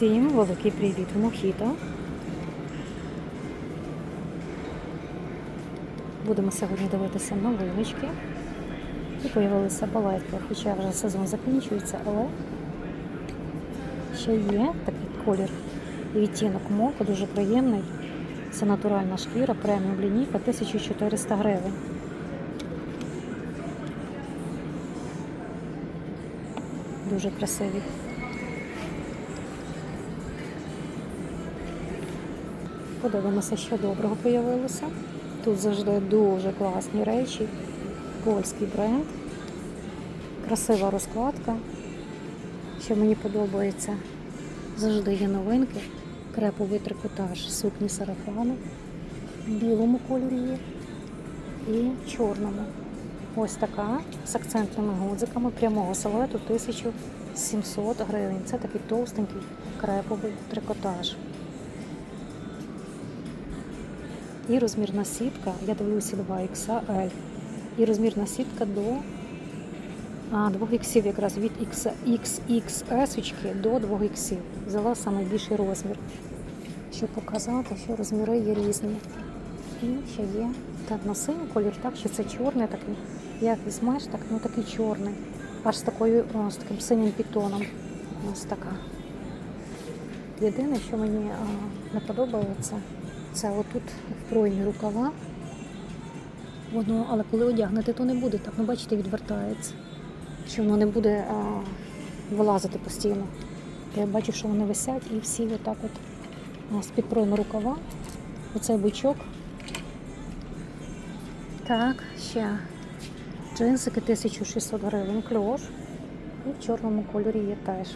Всім великий привіт в Мохіто. Будемо сьогодні дивитися новиночки. І появилися балетки, хоча вже сезон закінчується, але ще є такий колір і відтінок моку, дуже приємний. Це натуральна шкіра, преміум лінійка 1400 гривень. Дуже красиві. Подивимося, що доброго появилося. Тут завжди дуже класні речі. Польський бренд. Красива розкладка. Що мені подобається. Завжди є новинки. Креповий трикотаж, сукні сарафани. В білому кольорі. І чорному. Ось така з акцентними гудзиками прямого силуету 1700 гривень. Це такий товстенький креповий трикотаж. І розмірна сітка, я дивлюся 2XL. І розмірна сітка до а, 2 іксів, якраз від XXS до 2 іксів. Взяла найбільший розмір. Щоб показати, що розміри є різні. І ще є темно-синій колір, так що це чорний такий. Як візьмеш, так ну такий чорний. Аж з такою о, з таким синім підтоном. Ось така. Єдине, що мені а, не подобається, це отут вбройні рукава. Воно, але коли одягнете, то не буде так. Ну, бачите, відвертається. Що воно не буде а, вилазити постійно. Я бачу, що вони висять і всі отак от а, з підпройми рукава. Оцей бичок. Так, ще джинсики 1600 гривень, кльош. І в чорному кольорі є теж.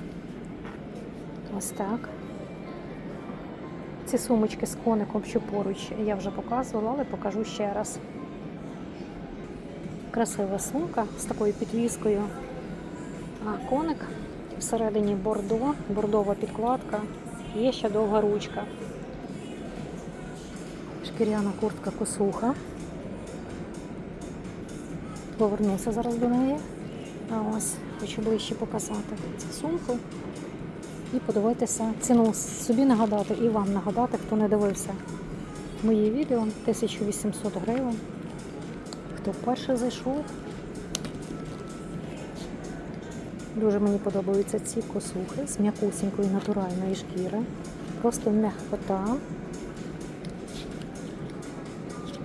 Ось так. Ці сумочки з коником, що поруч, я вже показувала, але покажу ще раз. Красива сумка з такою підвіскою. А коник всередині бордо, бордова підкладка, є ще довга ручка. Шкіряна куртка косуха. Повернуся зараз до неї. А ось хочу ближче показати цю сумку і подивитися ціну собі нагадати і вам нагадати, хто не дивився мої відео 1800 гривень. Хто вперше зайшов. Дуже мені подобаються ці косухи з м'якусінької натуральної шкіри. Просто м'якота.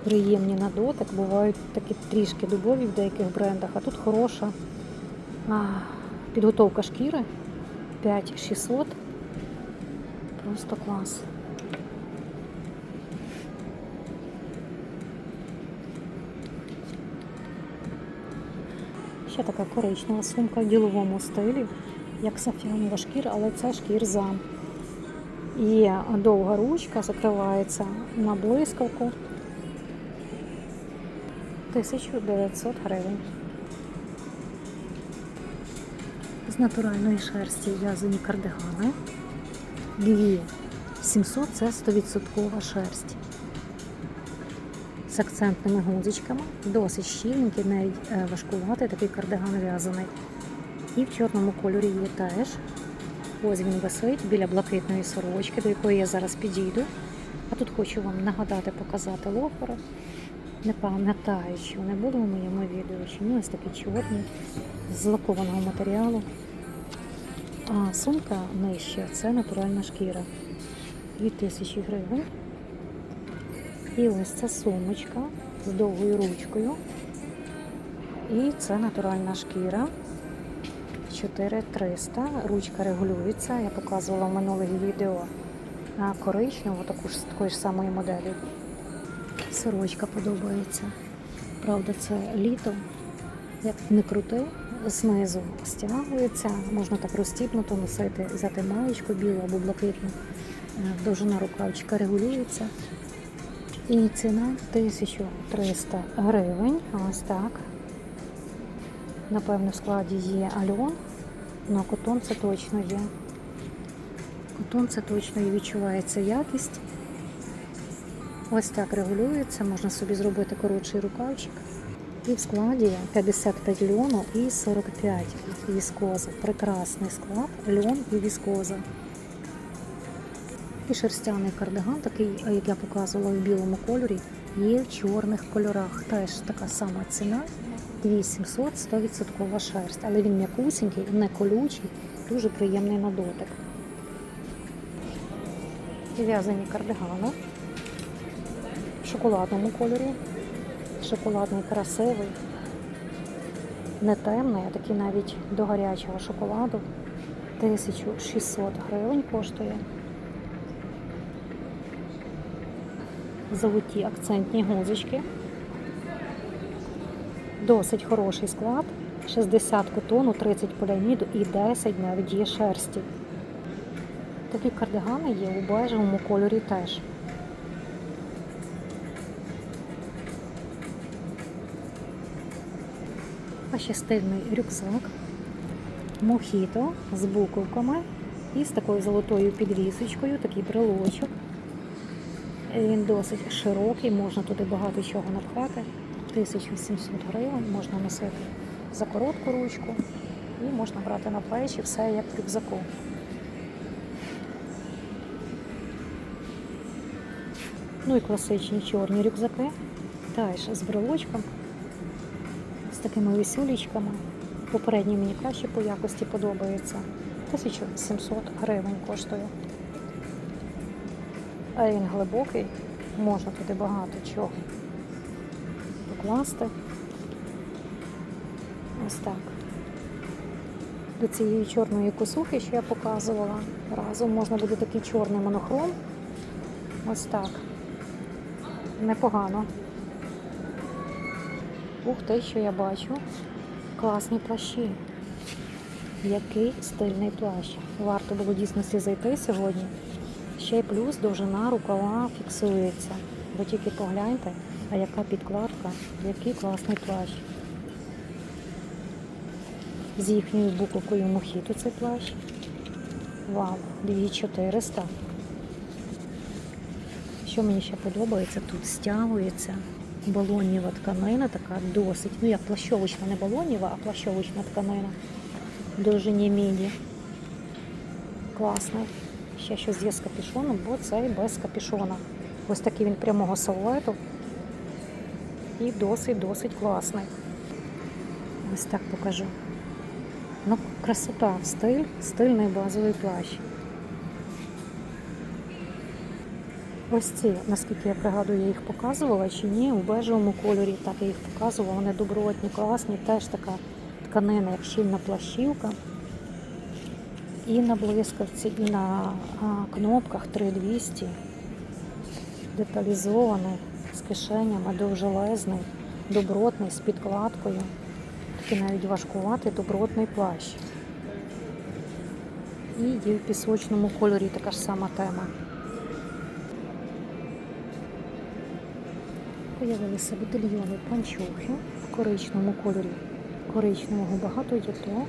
Приємні на дотик, бувають такі трішки дубові в деяких брендах, а тут хороша підготовка шкіри 5600. Просто клас. Ще така коричнева сумка в діловому стилі, як сафіанова шкіра, але це шкірза. І довга ручка закривається на блискавку. 1900 гривень. З натуральної шерсті в'язані кардигани. Дві 700 це 100% шерсть. З акцентними гудзичками. Досить щільненький, навіть е, важкуватий такий кардиган в'язаний. І в чорному кольорі є теж. Ось він висить біля блакитної сорочки, до якої я зараз підійду. А тут хочу вам нагадати, показати лофери. Не пам'ятаю, чи вони були у моєму відео, чи ні, ось такі чорні, з лакованого матеріалу. А сумка нижча це натуральна шкіра. 2000 гривень. І ось ця сумочка з довгою ручкою. І це натуральна шкіра. 4300. Ручка регулюється. Я показувала в минулих відео коричневу, таку ж такої ж самої моделі. Сорочка подобається. Правда, це літо. Як не крути, знизу стягується, можна так розтіпнуто носити, взяти маєчку білу або блакитну. Е, Довжина рукавчика регулюється. І ціна 1300 гривень. Ось так. Напевно, в складі є альон, але котон це точно є. Котон це точно і відчувається якість. Ось так регулюється, можна собі зробити коротший рукавчик. І в складі 55 льону і 45 віскоза. Прекрасний склад, льон і віскоза. І шерстяний кардиган, такий, як я показувала в білому кольорі, є в чорних кольорах. Теж така сама ціна. 2700, 100% шерсть, але він м'якусенький, не колючий, дуже приємний на дотик. В'язані кардигани в шоколадному кольорі. Шоколадний красивий, не темний, а такий навіть до гарячого шоколаду. 1600 гривень коштує. Золоті акцентні гузочки. Досить хороший склад. 60 котону, 30 поліаміду і 10 навіть є шерсті. Такі кардигани є у бежевому кольорі теж. Ще стильний рюкзак. Мохіто з буковками і з такою золотою підвісочкою, такий брелочок. Він досить широкий, можна туди багато чого напхати. 1700 гривень, можна носити за коротку ручку і можна брати на плечі все як в рюкзаку. Ну і класичні чорні рюкзаки, теж з брелочком, такими висюлічками. Попередній мені краще по якості подобається. 1700 гривень коштує. А він глибокий, можна туди багато чого покласти. Ось так. До цієї чорної косухи, що я показувала, разом можна буде такий чорний монохром. Ось так. Непогано. Ух ти, що я бачу. Класні плащі. Який стильний плащ. Варто було дійсності зайти сьогодні. Ще й плюс довжина рукава фіксується. Ви тільки погляньте, а яка підкладка, який класний плащ. З їхньою буковкою мохіту цей плащ. Вау, 2400. Що мені ще подобається, тут стягується балонєва тканина, така досить, ну як плащовочна, не балонєва, а плащовочна тканина. В довжині міді. Класний. Ще щось є з капюшоном, бо цей без капюшона. Ось такий він прямого силуету. І досить-досить класний. Ось так покажу. Ну, красота, стиль, стильний базовий плащ. Ось ці, наскільки я пригадую, я їх показувала чи ні, у бежевому кольорі, так я їх показувала. Вони добротні, класні, теж така тканина, як щільна плащівка. І на блискавці, і на кнопках 3200. Деталізований, з кишенями, довжелезний, добротний, з підкладкою. Такий навіть важкуватий, добротний плащ. І є в пісочному кольорі така ж сама тема. Появилися батальйони панчохи в коричневому кольорі. Коричневого багато є то.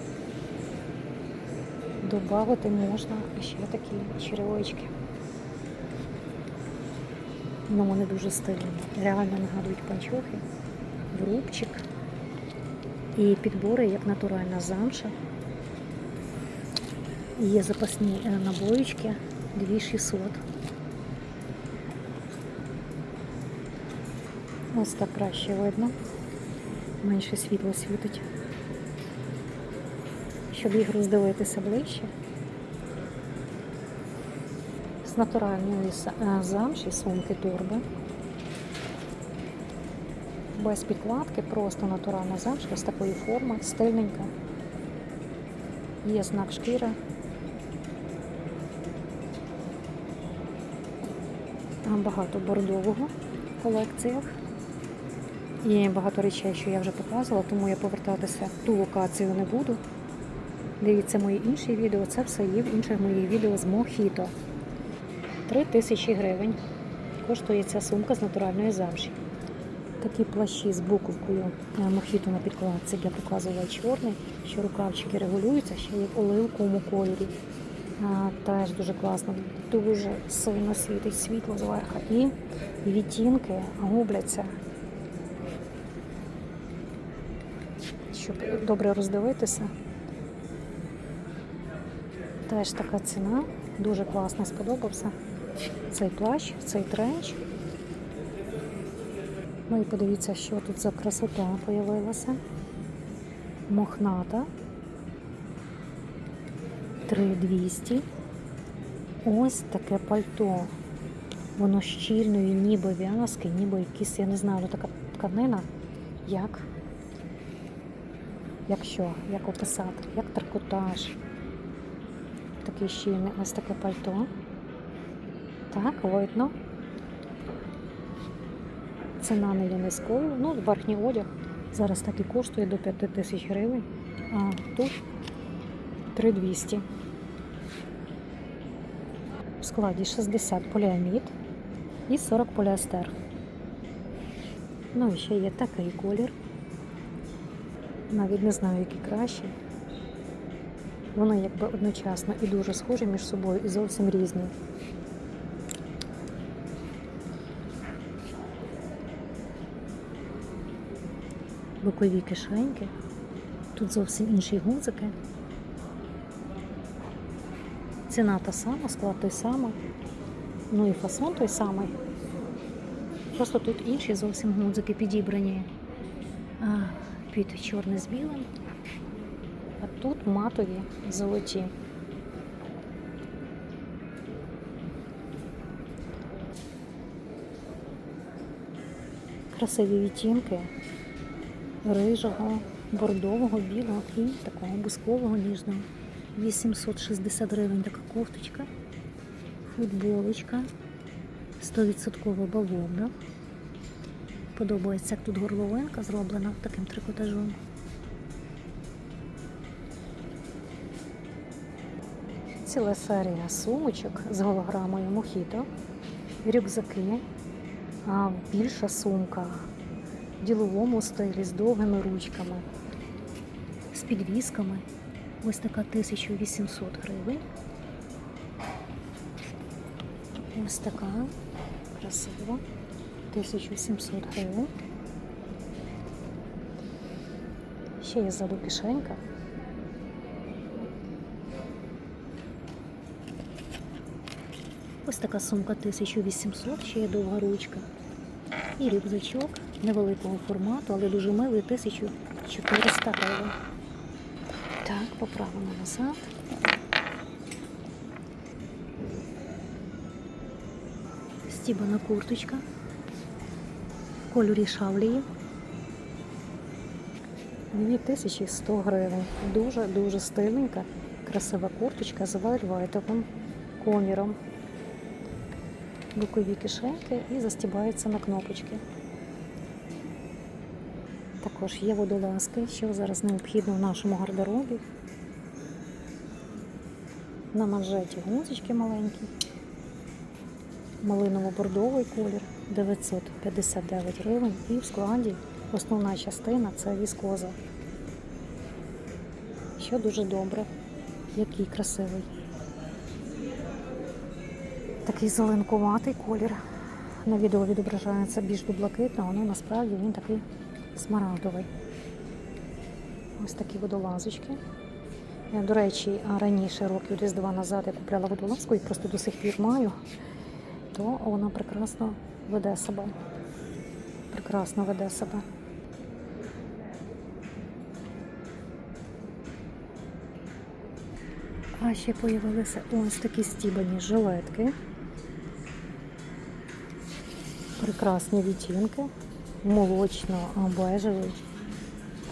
Добавити можна ще такі черевички. Ну, вони дуже стильні. Реально нагадують панчохи, рубчик і підбори як натуральна замша. Є запасні е, набоїчки 2600. Ось так краще видно. Менше світло світить. Щоб їх роздивитися ближче. З натуральної е, замші, сумки торби. Без підкладки, просто натуральна замша з такої форми, стильненька. Є знак шкіри. Там багато бордового в колекціях. Є багато речей, що я вже показувала, тому я повертатися в ту локацію не буду. Дивіться мої інші відео, це все є в інших моїх відео з Мохіто. 3 тисячі гривень коштує ця сумка з натуральної замші. Такі плащі з буковкою е, Мохіто на підкладці, я показувала чорний, що рукавчики регулюються, ще є в оливковому кольорі. Теж дуже класно, дуже сильно світить світло зверху. І відтінки губляться. Щоб добре роздивитися. Теж така ціна, дуже класно сподобався. цей плащ, цей тренч. Ну і подивіться, що тут за красота появилася. Мохната. 3200. Ось таке пальто. Воно щільної, ніби в'язки, ніби якісь, я не знаю, така тканина. Як? Як що? Як описати? Як трикотаж. Такий щільний, ось таке пальто. Так, видно. Ціна не є низькою. Ну, верхній одяг зараз так і коштує до 5 тисяч гривень, а тут 3200. В складі 60 поліамід і 40 поліестер. Ну і ще є такий колір. Навіть не знаю, який кращий. Вони якби одночасно і дуже схожі між собою, і зовсім різні. Бокові кишеньки. Тут зовсім інші гудзики. Ціна та сама, склад той самий. Ну і фасон той самий. Просто тут інші зовсім гудзики підібрані під чорне з білим. А тут матові золоті. Красиві відтінки рижого, бордового, білого і такого бускового ніжного. 860 гривень така кофточка, футболочка, 100% бавовна. Подобається, як тут горловинка зроблена таким трикотажом. Ціла серія сумочок з голограмою Мохіто, рюкзаки, а більша сумка в діловому стилі з довгими ручками, з підвісками. Ось така 1800 гривень. Ось така красива. 1700 гривень. Ще є ззаду кишенька. Ось така сумка 1800, ще є довга ручка. І рюкзачок невеликого формату, але дуже милий 1400 гривень. Так, поправимо назад. Стібана курточка кольорі шавлії. 2100 гривень. Дуже-дуже стильненька, красива курточка з вельветовим коміром. Бокові кишеньки і застібається на кнопочки. Також є водолазки, що зараз необхідно в нашому гардеробі. На манжеті гузочки маленькі. Малиново-бордовий колір 959 гривень. І в складі основна частина це віскоза. Що дуже добре, який красивий. Такий зеленкуватий колір. На відео відображається більш до блакитного, але насправді він такий смарагдовий. Ось такі водолазочки. Я, до речі, раніше, років десь два назад, я купляла водолазку і просто до сих пір маю, то вона прекрасно веде себе. Прекрасно веде себе. А ще з'явилися ось такі стібані жилетки. Прекрасні відтінки. Молочно-бежевий.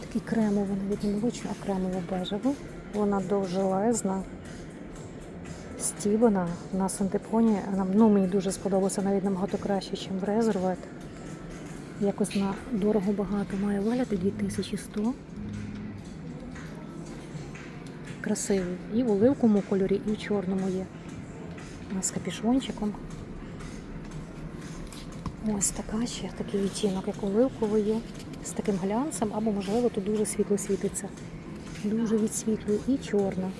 Такий кремовий, навіть не молочно, а кремово-бежевий. Вона довжелезна, стібана на синтепоні. Нам, ну, мені дуже сподобалося навіть набагато краще, ніж в Резервет. Якось на дорого багато має вигляд 2100. Красивий. І в оливковому кольорі, і в чорному є. З капішончиком. Ось така ще такий відтінок, як оливковий є, з таким глянцем, або, можливо, тут дуже світло світиться. Дуже відсвітлює і чорна.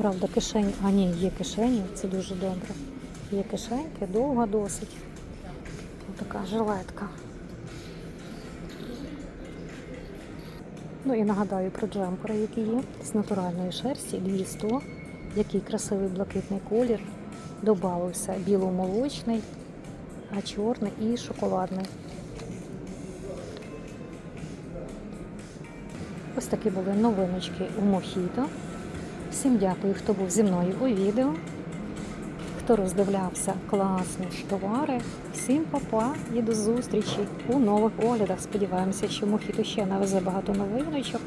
Правда, кишень, а ні, є кишені, це дуже добре. Є кишеньки, довга досить. Ось така жилетка. Ну і нагадаю про джемпери, які є з натуральної шерсті 200. Який красивий блакитний колір. Добавився біломолочний, а чорний і шоколадний. Ось такі були новиночки у Мохіто. Всім дякую, хто був зі мною у відео, хто роздивлявся класні товари. Всім па-па і до зустрічі у нових оглядах. Сподіваємося, що Мохіто ще навезе багато новиночок.